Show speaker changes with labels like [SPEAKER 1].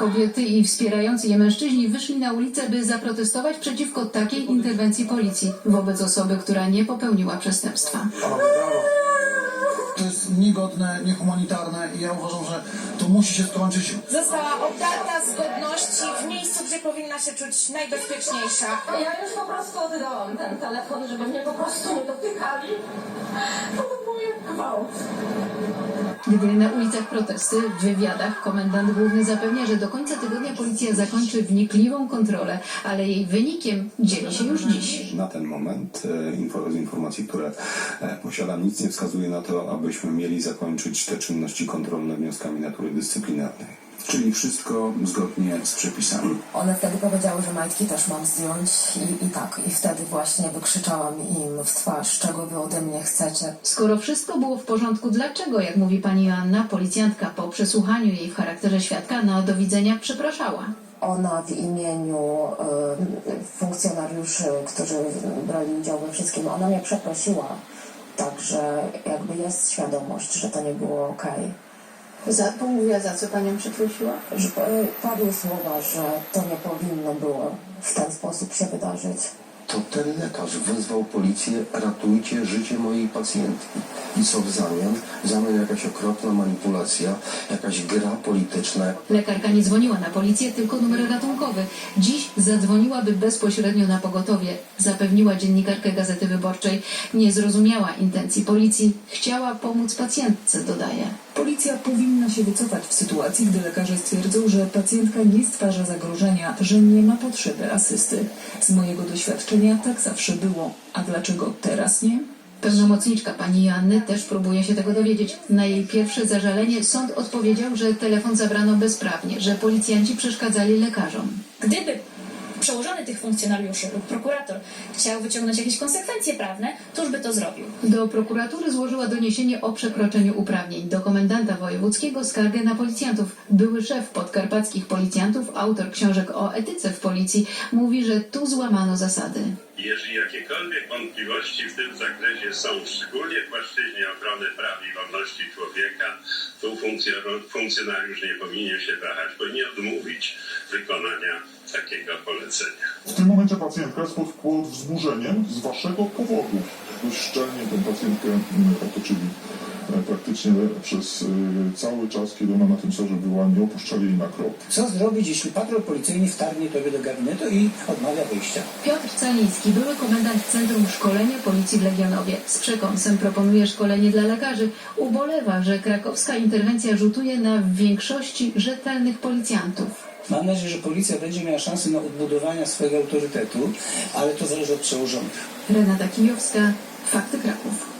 [SPEAKER 1] Kobiety i wspierający je mężczyźni wyszli na ulicę, by zaprotestować przeciwko takiej interwencji policji wobec osoby, która nie popełniła przestępstwa.
[SPEAKER 2] To jest niegodne, niehumanitarne i ja uważam, że to musi się skończyć.
[SPEAKER 3] Została obdarta z godności w miejscu, gdzie powinna się czuć najbezpieczniejsza.
[SPEAKER 4] Ja już po prostu oddałam ten telefon, żeby mnie po prostu nie dotykali. To był gwałt.
[SPEAKER 1] Gdy na ulicach protesty, w wywiadach komendant główny zapewnia, że do końca tygodnia policja zakończy wnikliwą kontrolę, ale jej wynikiem dzieli się już dziś.
[SPEAKER 5] Na ten moment e, z informacji, które e, posiadam, nic nie wskazuje na to, abyśmy mieli zakończyć te czynności kontrolne wnioskami natury dyscyplinarnej. Czyli wszystko zgodnie z przepisami.
[SPEAKER 6] One wtedy powiedziały, że majtki też mam zdjąć i, i tak. I wtedy właśnie wykrzyczałam im w twarz, czego wy ode mnie chcecie.
[SPEAKER 1] Skoro wszystko było w porządku, dlaczego, jak mówi pani Joanna, policjantka po przesłuchaniu jej w charakterze świadka na do widzenia przepraszała?
[SPEAKER 6] Ona w imieniu y, funkcjonariuszy, którzy brali udział we wszystkim, ona mnie przeprosiła. Także jakby jest świadomość, że to nie było okej.
[SPEAKER 1] Za, pomówiła, za co panią przeprosiła?
[SPEAKER 6] Że y, padły słowa, że to nie powinno było w ten sposób się wydarzyć.
[SPEAKER 7] to ten lekarz wezwał policję, ratujcie życie mojej pacjentki. I co w zamian? W zamian jakaś okropna manipulacja, jakaś gra polityczna.
[SPEAKER 1] Lekarka nie dzwoniła na policję, tylko numer ratunkowy. Dziś zadzwoniłaby bezpośrednio na pogotowie, zapewniła dziennikarkę Gazety Wyborczej. Nie zrozumiała intencji policji, chciała pomóc pacjentce, dodaje.
[SPEAKER 8] Policja powinna się wycofać w sytuacji, gdy lekarze stwierdzą, że pacjentka nie stwarza zagrożenia, że nie ma potrzeby asysty. Z mojego doświadczenia tak zawsze było. A dlaczego teraz nie?
[SPEAKER 1] Pełnomocniczka pani Joanny też próbuje się tego dowiedzieć. Na jej pierwsze zażalenie sąd odpowiedział, że telefon zabrano bezprawnie, że policjanci przeszkadzali lekarzom.
[SPEAKER 9] Gdyby przełożony tych funkcjonariuszy lub prokurator chciał wyciągnąć jakieś konsekwencje prawne, to już by to zrobił.
[SPEAKER 1] Do prokuratury złożyła doniesienie o przekroczeniu uprawnień. Do komendanta wojewódzkiego skargę na policjantów. Były szef podkarpackich policjantów, autor książek o etyce w policji, mówi, że tu złamano zasady.
[SPEAKER 10] Jeżeli jakiekolwiek wątpliwości w tym zakresie są, szczególnie w płaszczyźnie ochrony praw i wolności człowieka, funkcjo- funkcjonariusz nie powinien się wahać, powinien odmówić wykonania takiego polecenia.
[SPEAKER 11] W tym momencie pacjentka pod wzburzeniem z waszego powodu. Dość szczelnie tę pacjentkę mm, otoczyli praktycznie przez e, cały czas, kiedy ona na tym sorze była, nie opuszczali jej na krok.
[SPEAKER 2] Co zrobić, jeśli patrol policyjny wtargnie tobie do gabinetu i odmawia wyjścia?
[SPEAKER 1] Piotr Caliński, były komendant Centrum Szkolenia Policji w Legionowie. Z przekąsem proponuje szkolenie dla lekarzy. Ubolewa, że krakowska interwencja rzutuje na w większości rzetelnych policjantów.
[SPEAKER 2] Mam nadzieję, że policja będzie miała szansę na odbudowanie swojego autorytetu, ale to zależy od przełożonych.
[SPEAKER 1] Renata Kijowska, Fakty Kraków.